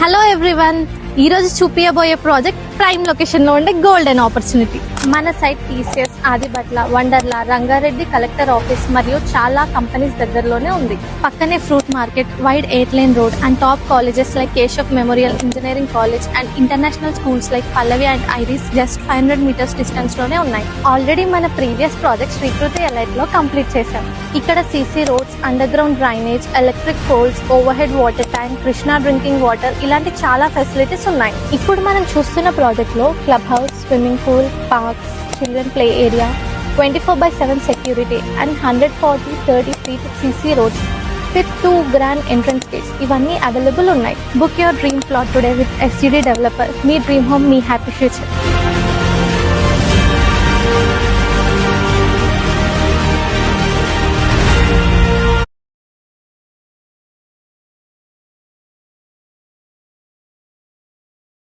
Hello everyone. ఈ రోజు చూపించబోయే ప్రాజెక్ట్ ప్రైమ్ లొకేషన్లో ఉండే గోల్డెన్ ఆపర్చునిటీ. మన site TCS Adibatla Wonderla Rangareddy collector office మరియు చాలా కంపెనీస్ దగ్గరలోనే ఉంది. పక్కనే fruit market wide eight line road and top colleges like Keshav memorial engineering college and international schools like Pallavi and Iris just five hundred metres డిస్టెన్స్లోనే ఉన్నాయి. Already మన previous project Srikriti ఎలైట్లో complete చేశాం. ఇక్కడ CC roads underground drainage electric poles overhead water tank Krishna drinking water ఇలాంటి చాలా facilities ఉన్నాయి. ఇప్పుడు మనం చూస్తున్న ప్రాజెక్ట్లో club house swimming pool parks children play area twenty four by seven security and hundred forty thirty feet CC roads with two grand entrance gates ఇవన్నీ available ఉన్నాయి. Book your dream plot today with STD developer me dream home మీ happy future